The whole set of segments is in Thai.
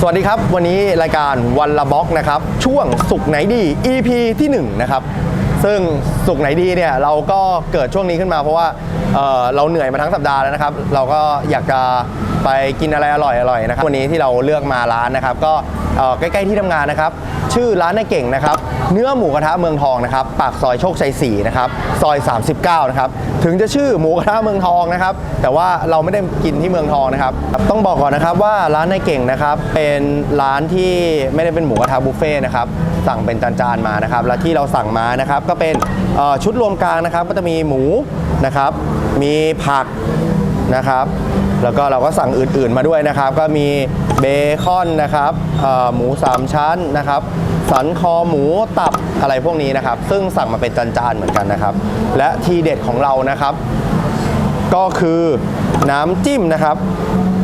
สวัสดีครับ วันนี้รายการวันละบล็อกนะครับช่วงสุกไหนดี EP ที่1นะครับซึ่งสุกไหนดีเนี่ยเราก็เกิดช่วงนี้ขึ้นมาเพราะว่าเเราเหนื่อยมาทั้งสัปดาห์แล้วนะครับ เราก็อยากจะไปกินอะไรอร่อยๆนะครับวันนี้ที่เราเลือกมาร้านนะครับ ก็ใกล้ๆที่ทำงานนะครับ ชื่อร้านในเก่งนะครับ เนื้อหมูกระทะเมืองทองนะครับ ปากซอยโชคชัย4นะครับซอย 39 นะครับ ถึงจะชื่อหมูกระทะเมืองทองนะครับ แต่ว่าเราไม่ได้กินที่เมืองทองนะครับ ต้องบอกก่อนนะครับว่าร้านในเก่งนะครับ เป็นร้านที่ไม่ได้เป็นหมูกระทะบุฟเฟ่ต์นะครับ สั่งเป็นจานๆมานะครับ และที่เราสั่งมานะครับก็เป็นชุดรวมกลางนะครับ ก็จะมีหมูนะครับ มีผักนะครับ แล้วก็เราก็สั่งอื่นๆมาด้วยนะครับ ก็มี เบคอนนะครับหมู 3 ชั้นนะครับ สันคอหมูตับอะไรพวกนี้นะครับ ซึ่งสั่งมาเป็นจานๆเหมือนกันนะครับ และทีเด็ดของเรานะครับ ก็คือน้ำจิ้มนะครับ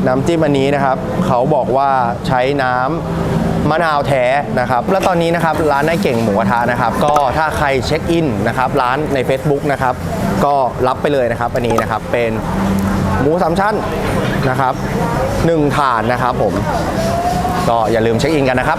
น้ำจิ้มอันนี้นะครับ เขาบอกว่าใช้น้ำมะนาวแท้นะครับ แล้วตอนนี้นะครับร้านนายเก่งหมูกระทะนะครับ ก็ถ้าใครเช็คอินนะครับร้านใน Facebook นะครับ ก็รับไปเลยนะครับ อันนี้นะครับเป็นหมูสามชั้น นะครับหนึ่งถาดนะครับผมก็อย่าลืมเช็คอินกันนะครับ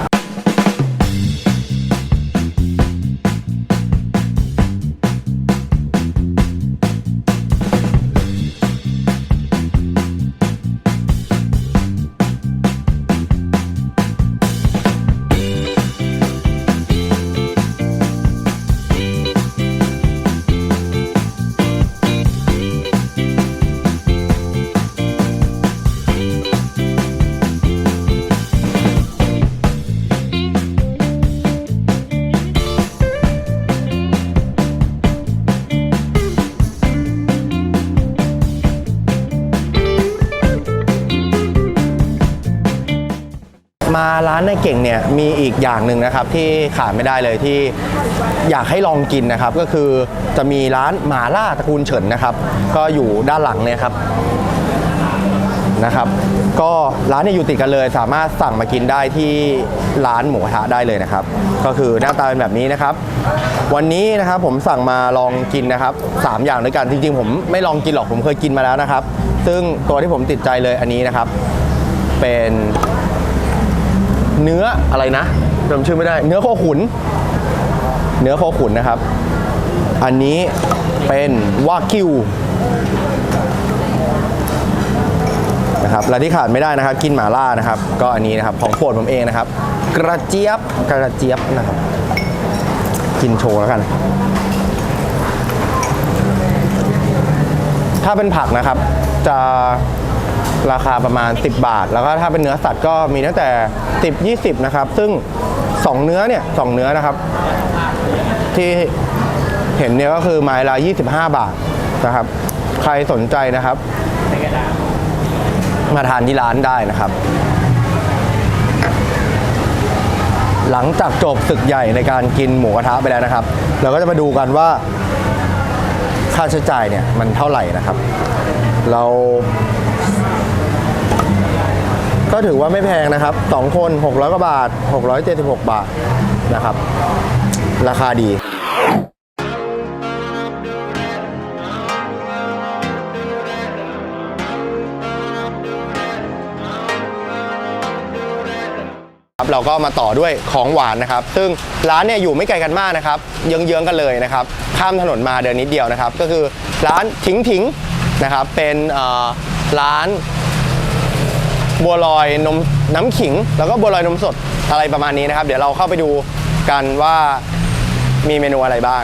มาร้านในเก่งเนี่ยมีอีกอย่างหนึ่งนะครับที่ขาดไม่ได้เลยที่อยากให้ลองกินนะครับ ก็คือจะมีร้านหมาล่าตระกูลเฉินนะครับ ก็อยู่ด้านหลังเนี่ยครับนะครับ ก็ร้านเนี่ยอยู่ติดกันเลย สามารถสั่งมากินได้ที่ร้านหมูกระทะได้เลยนะครับ ก็คือหน้าตาเป็นแบบนี้นะครับ วันนี้นะครับผมสั่งมาลองกินนะครับสามอย่างด้วยกันจริงๆ ผมไม่ลองกินหรอกผมเคยกินมาแล้วนะครับ ซึ่งตัวที่ผมติดใจเลยอันนี้นะครับ เป็น เนื้ออะไรนะจำชื่อไม่ได้ เนื้อโคขุน เนื้อโคขุนนะครับ อันนี้เป็นวากิวนะครับและที่ขาดไม่ได้นะครับ กินหมาล่านะครับ ก็อันนี้นะครับของโปรดผมเองนะครับ กระเจี๊ยบกระเจี๊ยบนะครับ กินโชว์แล้วกัน ถ้าเป็นผักนะครับจะ ราคาประมาณ 10 บาท แล้วก็ถ้าเป็นเนื้อสัตว์ก็มีตั้งแต่ 10 20 นะครับ ซึ่ง 2 เนื้อเนี่ยสองเนื้อนะครับ ที่เห็นเนี่ยก็คือไม้ละ 25 บาทนะครับ ใครสนใจนะครับ มาทานที่ร้านได้นะครับ หลังจากจบศึกใหญ่ในการกินหมูกระทะไปแล้วนะครับ เราก็จะมาดูกันว่าค่าใช้จ่ายเนี่ยมันเท่าไหร่นะครับ เรา ก็ถือว่าไม่แพงนะครับ 2 คน 600กว่าบาท 676 บาทนะครับ ราคาดีครับเราก็มาต่อด้วยของหวานนะครับ ซึ่งร้านเนี่ยอยู่ไม่ไกลกันมากนะครับเยื้องๆกันเลยนะครับ ข้ามถนนมาเดินนิดเดียวนะครับ ก็คือร้านถิงถิงนะครับ เป็นร้าน บัวลอยนมน้ำขิง แล้วก็บัวลอยนมสดอะไรประมาณนี้นะครับ เดี๋ยวเราเข้าไปดูกันว่ามีเมนูอะไรบ้าง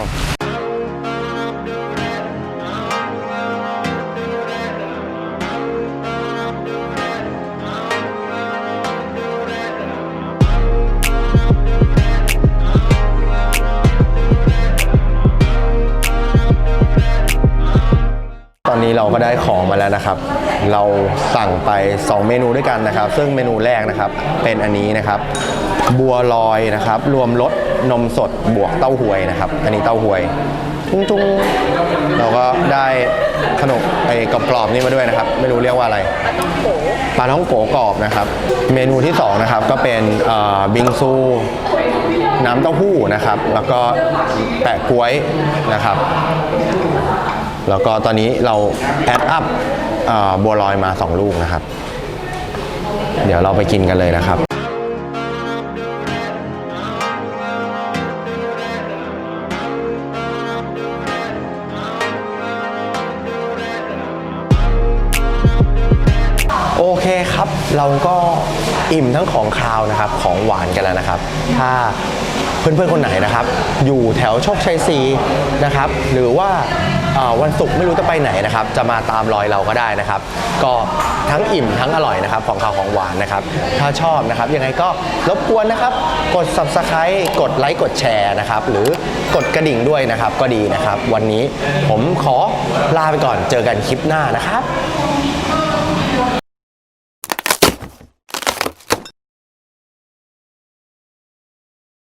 ก็ได้ของมาแล้วนะครับ เราสั่งไป 2 เมนูด้วยกันนะครับ ซึ่งเมนูแรกนะครับเป็นอันนี้นะครับ บัวลอยนะครับ รวมรสนมสดบวกเต้าหวยนะครับ อันนี้เต้าหวยตุ้งตุ้งเราก็ได้ขนมไอ้กรอบๆนี่มาด้วยนะครับ ไม่รู้เรียกว่าอะไรปลาท้องโกกรอบนะครับ เมนูที่สองนะครับก็เป็นบิงซูน้ำเต้าหู้นะครับ แล้วก็แปะกล้วยนะครับ แล้วก็ตอนนี้เราแอดอัพบัวลอยมา 2 ลูกนะครับ เดี๋ยวเราไปกินกันเลยนะครับโอเคครับ เราก็อิ่มทั้งของคาวนะครับ ของหวานกันแล้วนะครับ ถ้าเพื่อนๆคนไหนนะครับ อยู่แถวโชคชัยสีนะครับ หรือว่า วันศุกร์ไม่รู้จะไปไหนนะครับ จะมาตามรอยเราก็ได้นะครับ ก็ทั้งอิ่มทั้งอร่อยนะครับของคาวของหวานนะครับ ถ้าชอบนะครับ ยังไงก็รบกวนนะครับ กด subscribe กดไลค์กดแชร์นะครับ หรือกดกระดิ่งด้วยนะครับก็ดีนะครับ วันนี้ผมขอลาไปก่อนเจอกันคลิปหน้านะครับ